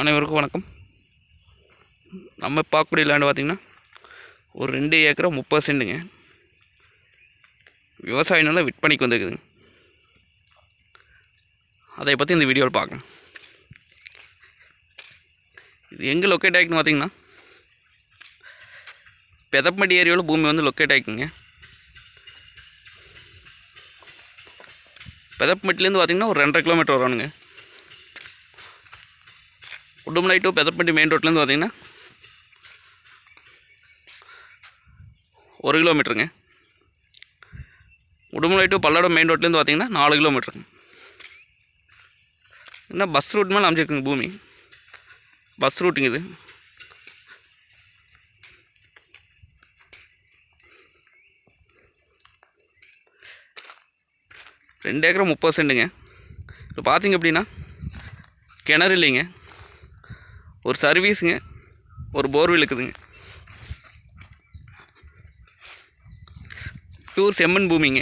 அனைவருக்கும் வணக்கம். நம்ம பார்க்கக்கூடிய லேண்டு பார்த்திங்கன்னா ஒரு ரெண்டு ஏக்கரா முப்பது சென்ட்டுங்க விவசாய நிலம் விற்பனைக்கு வந்துருக்குதுங்க. அதை பற்றி இந்த வீடியோவில் பார்க்கலாம். இது எங்கே லொக்கேட் ஆகிக்குன்னு பார்த்திங்கன்னா பெதப்பட்டி ஏரியாவில் பூமி வந்து லொக்கேட் ஆகிக்குங்க பெதப்பட்டிலேருந்து பார்த்திங்கன்னா ஒரு ரெண்டரை கிலோமீட்டர் வரணுங்க உடுமலை டு பெதப்பட்டி மெயின் ரோட்லேருந்து பார்த்தீங்கன்னா ஒரு கிலோமீட்டருங்க உடுமலை டு பல்லடம் மெயின் ரோட்லேருந்து பார்த்தீங்கன்னா நாலு கிலோமீட்டருங்க என்ன பஸ் ரூட் மேலே அமைச்சிருக்குங்க பூமி? பஸ் ரூட்டுங்க இது. ரெண்டு ஏக்கர் முப்பது சென்ட்டுங்க. இப்போ பார்த்தீங்க அப்படின்னா கிணறு இல்லைங்க. ஒரு சர்வீஸுங்க ஒரு போர்வெல் இருக்குதுங்க. பியூர் செம்மண் பூமிங்க.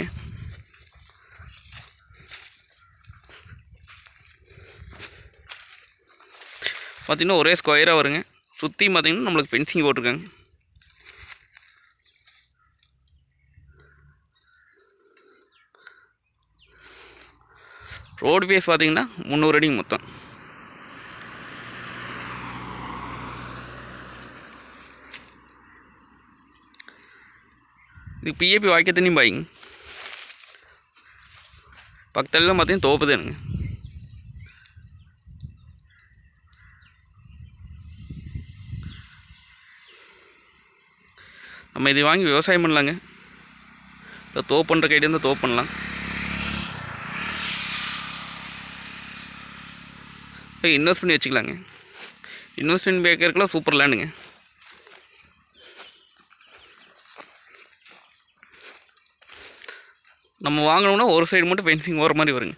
பார்த்திங்கன்னா ஒரே ஸ்கொயராக வருங்க. சுற்றி பார்த்திங்கன்னா நம்மளுக்கு ஃபென்சிங் போட்டிருக்காங்க. ரோடு ஃபேஸ் பார்த்திங்கன்னா முந்நூறு அடிங்க மொத்தம். இது பிஏபி வாய்க்க தண்ணி பாய்ங்க பக்கத்துலலாம் பார்த்தீங்கன்னா தோப்பு தானுங்க நம்ம இதை வாங்கி விவசாயம் பண்ணலாங்க இல்லை தோப்பு பண்ணுற கைடு இருந்தால் தோப்பு பண்ணலாம் இன்வெஸ்ட் பண்ணி வச்சுக்கலாங்க இன்வெஸ்ட்மெண்ட் பேக்கருக்குலாம் சூப்பர் லேண்டுங்க நம்ம வாங்கினோம்னா ஒரு சைடு மட்டும் ஃபென்சிங் ஓர மாதிரி வருங்க.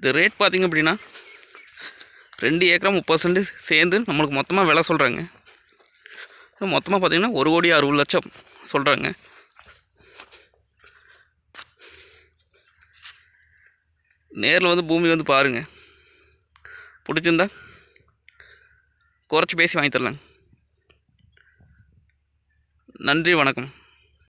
இது ரேட் பார்த்திங்க அப்படின்னா ரெண்டு ஏக்கரா முப்பது சென்ட் சேர்ந்து நம்மளுக்கு மொத்தமாக விலை சொல்கிறாங்க மொத்தமாக பார்த்திங்கன்னா ஒரு கோடி அறுபது லட்சம் சொல்கிறாங்க நேரில் வந்து பூமி வந்து பாருங்கள் பிடிச்சிருந்தா குறைச்சி பேசி வாங்கி தரலாங்க. நன்றி வணக்கம்.